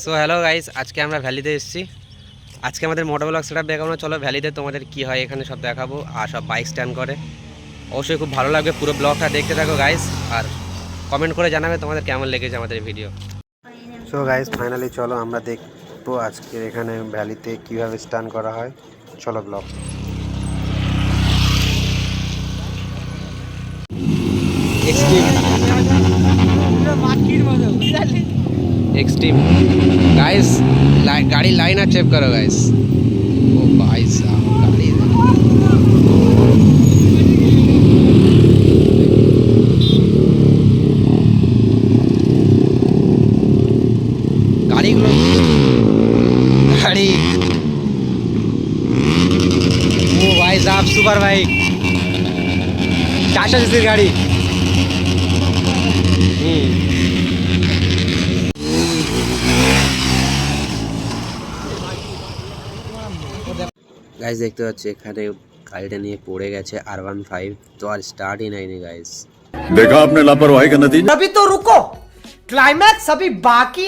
So hello guys আজকে আমরা ভ্যালিতে এসেছি। আজকে আমাদের মোটো ব্লগ সেটআপ দেখাবো চলো ভ্যালিতে তোমাদের কি হয় এখানে সব দেখাবো আর সব বাইক স্ট্যান্ড করে। অবশ্যই খুব ভালো লাগবে পুরো ব্লগটা দেখতে থাকো গাইস আর কমেন্ট করে জানাবে তোমাদের কেমন লেগেছে আমাদের ভিডিও সো গাইস ফাইনালি চলো আমরা দেখব আজকে এখানে ভ্যালিতে কীভাবে স্ট্যান্ড করা হয়। চলো blog next team guys line गाड़ी लाइन आप चेक करो गाइस ओ भाई साहब, गाड़ी गाड़ी गाड़ी। ओ भाई साहब, सुपर भाई चाचा जैसी गाड़ी। গাইজ দেখতে পাচ্ছি এখানে গাড়িটা নিয়ে পড়ে গেছে আর ওয়ান ফাইভ তো আর স্টার্টই নেয়নি গাইজ দেখা আপনার লাপরওয়াহি কা নতিজা अभी तो रुको क्लाइमैक्स अभी बाकी